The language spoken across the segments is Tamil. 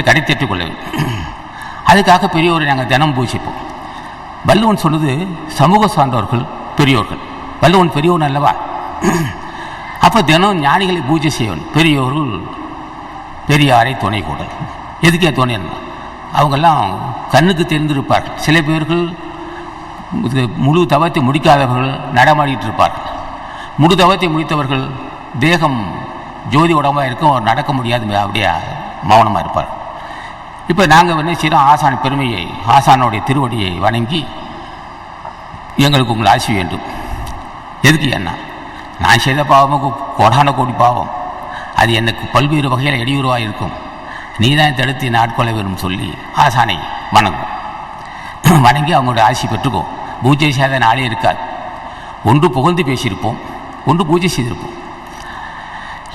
கடை தேற்றிக் கொள்ள வேண்டும் அதுக்காக பெரியோரை நாங்கள் தினம் பூஜிப்போம். வள்ளுவன் சொன்னது சமூக சார்ந்தவர்கள் பெரியோர்கள். வள்ளுவன் பெரியோன் அல்லவா? அப்போ தினம் ஞானிகளை பூஜை செய்யணும் பெரியோர்கள் பெரியாரை துணை கூட எதுக்கே துணை அவங்கெல்லாம் கண்ணுக்கு தெரிந்திருப்பார்கள். சில பேர்கள் இது முழு தவத்தை முடிக்காதவர்கள் நடமாடிட்டு இருப்பார்கள். முழு தவத்தை முடித்தவர்கள் தேகம் ஜோதி உடம்பாக இருக்கும் அவர் நடக்க முடியாது அப்படியே மௌனமாக இருப்பார் இப்போ நாங்கள் என்ன செய்கிறோம் ஆசான் பெருமையை ஆசானுடைய திருவடியை வணங்கி எங்களுக்கு உங்கள் ஆசி வேண்டும். எதுக்கு என்ன நான் செய்த பாவமுக்கு கோடான கோடி பாவம். அது எனக்கு பல்வேறு வகையில் இடையூறுவாக இருக்கும் நீ தான் தடுத்து நாட்கொள்ள வேணும் வேண்டும் சொல்லி ஆசானை வணங்கும். வணங்கி அவங்களுடைய ஆசி பெற்றுக்கோ. பூஜை செய்யாத நாளே இருக்காது. ஒன்று புகழ்ந்து பேசியிருப்போம் ஒன்று பூஜை செய்திருப்போம்.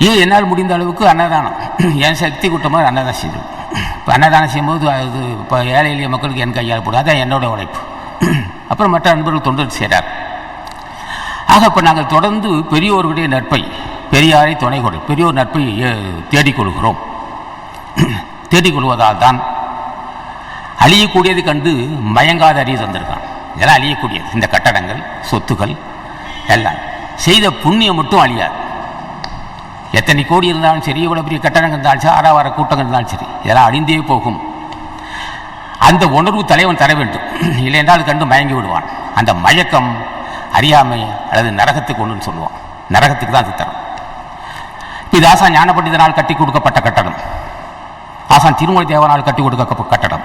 ஏன் என்னால் முடிந்த அளவுக்கு அன்னதானம்? என் சக்தி கூட்டமாக அன்னதானம் செய்திருப்போம். இப்போ அன்னதானம் செய்யும்போது அது இப்போ ஏழை எளிய மக்களுக்கு என் கையால் போடும். அதான் என்னோட உழைப்பு. அப்புறம் மற்ற நண்பர்கள் தொண்டு செய்கிறார் ஆக இப்போ நாங்கள் தொடர்ந்து பெரியோருடைய நட்பை பெரியாரை துணை கொடு பெரியோர் நட்பை தேடிக்கொள்கிறோம் தேடிக்கொள்வதால் தான் அழியக்கூடியது கண்டு மயங்காத அறிவு தந்திருக்கான் இதெல்லாம் அழியக்கூடியது. இந்த கட்டடங்கள் சொத்துக்கள் எல்லாம். செய்த புண்ணியம் மட்டும் அழியாது. எத்தனை கோடி இருந்தாலும் சரி இவ்வளோ பெரிய கட்டடங்கள் இருந்தாலும் சரி ஆறாவார கூட்டங்கள் இருந்தாலும் சரி இதெல்லாம் அழிந்தே போகும். அந்த உணர்வு தலைவன் தர வேண்டும். இல்லைன்றால் கண்டு மயங்கி விடுவான். அந்த மயக்கம் அறியாமை அல்லது நரகத்துக்கு ஒன்றுன்னு சொல்லுவான். நரகத்துக்கு தான் அது தரும். இது ஆசான் ஞானபண்டிதனால் கட்டி கொடுக்கப்பட்ட கட்டடம். ஆசான் திருமொழி தேவனால் கட்டி கொடுக்கப்பட்ட கட்டடம்.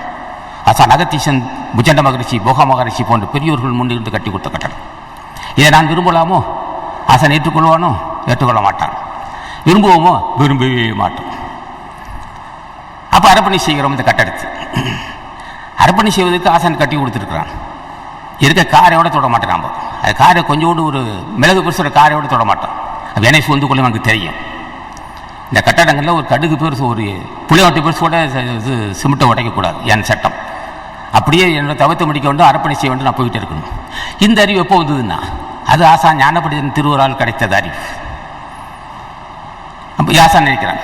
ஆசான் அகத்தீசன் புஜண்ட மகரிஷி போக மகரிஷி போன்ற பெரியோர்கள் முன்னிருந்து கட்டி கொடுத்த கட்டடம். இதை நான் விரும்பலாமோ? ஆசான் ஏற்றுக்கொள்வானோ? ஏற்றுக்கொள்ள மாட்டான். விரும்புவோமோ விரும்பவே மாட்டோம். அப்போ அரப்பணி செய்கிறோம் இந்த கட்டடத்தை. அரப்பணி செய்வதற்கு ஆசான் கட்டி கொடுத்துருக்குறான். இருக்க காரையோட தொட மாட்டேன் நம்ம அது காரை கொஞ்சோண்டு ஒரு மிளகு பெருசோட காரையோட தொட மாட்டோம். வினை சூழ்ந்து கொள்ள எனக்கு தெரியும். இந்த கட்டடங்களில் ஒரு கடுகு பெருசு ஒரு புளியோட்டை பெருசோட இது சிமெண்ட்டை உடைக்கக்கூடாது என் சட்டம். அப்படியே என்னோட தவிர்த்து முடிக்க வேண்டும் அரப்பணி செய்ய வேண்டும் நான் போயிட்டு இருக்கணும். இந்த அறிவு எப்போ வந்ததுன்னா அது ஆசா ஞானப்படிதன் திருவரால் கிடைத்தது அறிவு. யாசா நினைக்கிறான்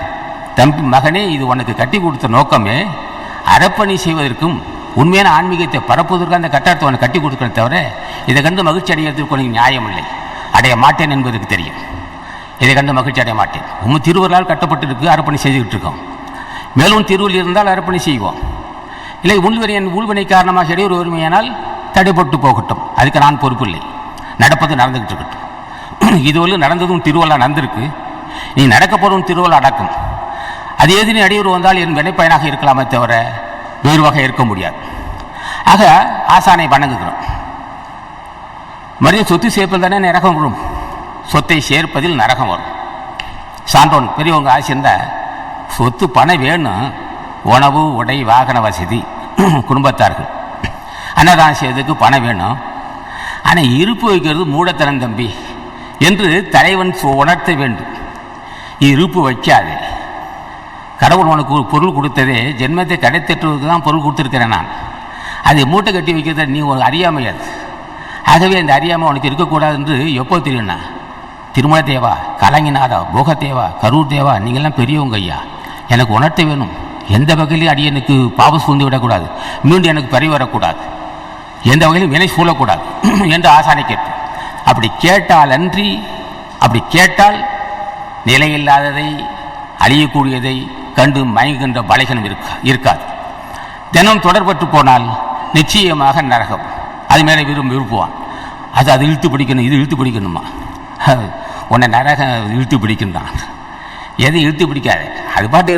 தம்பி மகனே இது உனக்கு கட்டி கொடுத்த நோக்கமே அறப்பணி செய்வதற்கும் உண்மையான ஆன்மீகத்தை பரப்புவதற்கு அந்த கட்டாரத்தை உனக்கு கட்டி கொடுக்கணும் தவிர இதை கண்டு மகிழ்ச்சி அடைகிறதுக்கு உனக்கு நியாயம் இல்லை. அடைய மாட்டேன் என்பதற்கு தெரியும். இதை கண்டு மகிழ்ச்சி அடைய மாட்டேன். உங்கள் திருவருளால் கட்டப்பட்டிருக்கு அர்ப்பணி செய்துக்கிட்டு இருக்கோம். மேலும் திருவள்ளி இருந்தால் அர்ப்பணி செய்வோம். இல்லை உள்வரியன் உள்வினை காரணமாக இடையூறு வறுமையானால் தடைப்பட்டு போகட்டும். அதுக்கு நான் பொறுப்பில்லை நடப்பது நடந்துக்கிட்டு இருக்கட்டும். இதுவரை நடந்ததும் திருவள்ளா நடந்திருக்கு. நீ நடக்கப்படும் போகிறதும் திருவள்ளா அடக்கும். அது எதிரி இடையூறு வந்தால் என் வினைப்பயனாக இருக்கலாமே தவிர வேறு வகை இருக்க முடியாது. ஆக ஆசானை வணங்குகிறோம். மறுபடியும் சொத்து சேர்ப்பது தானே நரகம் வரும். சொத்தை சேர்ப்பதில் நரகம் வரும். சான்றோன் பெரியவங்க ஆசை இருந்தால் சொத்து பணம் வேணும். உணவு உடை வாகன வசதி குடும்பத்தார்கள். அன்னதானம் செய்வதற்கு பணம் வேணும். ஆனால் இருப்பு வைக்கிறது மூடத்தனம் தம்பி. என்று தலைவன் உணர்த்த வேண்டும். இருப்பு வைக்காதே. கடவுள் உனக்கு ஒரு பொருள் கொடுத்ததே ஜென்மத்தை கடைத்தட்டுவதற்கு தான் பொருள் கொடுத்துருக்கிறேன் நான். அதை மூட்டை கட்டி வைக்கிறத நீ ஒரு அறியாமை அது. ஆகவே அந்த அறியாமை உனக்கு இருக்கக்கூடாது என்று எப்போ தெரியும்னா திருமல தேவா கலங்கிநாதா போகத்தேவா கரூர் தேவா நீங்கள்லாம் பெரியவங்க ஐயா. எனக்கு உணர்த்த வேணும். எந்த வகையிலும் அடியனுக்கு பாவ சூழ்ந்து விடக்கூடாது. மீண்டும் எனக்கு பறி வரக்கூடாது. எந்த வகையிலும் வினை சூழக்கூடாது. என்று ஆசானை கேட்டு அப்படி கேட்டால் அன்றி அப்படி கேட்டால் நிலையில்லாததை அழியக்கூடியதை கண்டு மயங்குகின்ற பலைகனம் இருக்கா இருக்காது. தினம் தொடர்பட்டு போனால் நிச்சயமாக நரகம். அது மேலே விரும்பி விரும்புவான். அது அது இழுத்து பிடிக்கணும் இது இழுத்து பிடிக்கணுமா? உன்னை நரகம் இழுத்து பிடிக்கும் தான் எதை இழுத்து பிடிக்காது? அது பாட்டு